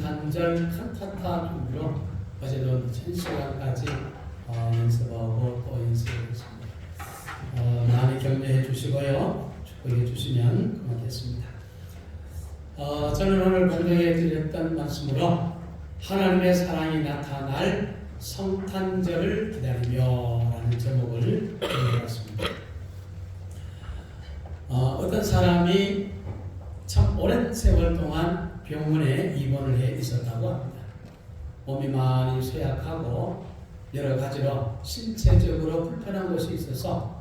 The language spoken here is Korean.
단절 칸타타 종류로 어제는 천 시간까지 어, 연습하고 또 연습했습니다. 어, 많이 격려해 주시고요. 축복해 주시면 고맙겠습니다. 어, 저는 오늘 공개해 드렸던 말씀으로 하나님의 사랑이 나타날 성탄절을 기다리며 라는 제목을 드렸습니다. 어, 어떤 사람이 참 오랜 세월 동안 병원에 입원을 해 있었다고 합니다. 몸이 많이 쇠약하고 여러 가지로 신체적으로 불편한 것이 있어서